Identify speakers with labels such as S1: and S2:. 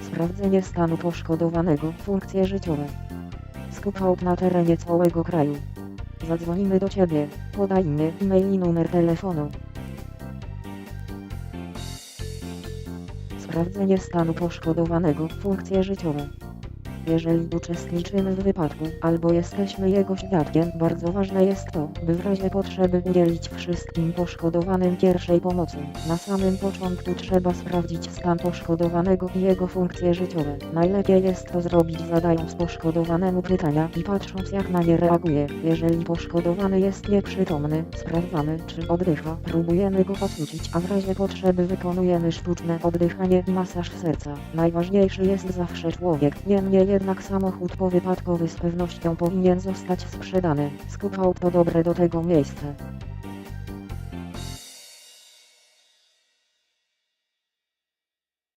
S1: Sprawdzenie stanu poszkodowanego, funkcje życiowe. Skup na terenie całego kraju. Zadzwonimy do Ciebie, podaj imię, e-mail i numer telefonu. Sprawdzenie stanu poszkodowanego, funkcje życiowe. Jeżeli uczestniczymy w wypadku, albo jesteśmy jego świadkiem, bardzo ważne jest to, by w razie potrzeby udzielić wszystkim poszkodowanym pierwszej pomocy. Na samym początku trzeba sprawdzić stan poszkodowanego i jego funkcje życiowe. Najlepiej jest to zrobić zadając poszkodowanemu pytania i patrząc jak na nie reaguje. Jeżeli poszkodowany jest nieprzytomny, sprawdzamy czy oddycha, próbujemy go ocucić, a w razie potrzeby wykonujemy sztuczne oddychanie i masaż serca. Najważniejszy jest zawsze człowiek, niemniej jednak samochód powypadkowy z pewnością powinien zostać sprzedany. Skup to dobre do tego miejsce.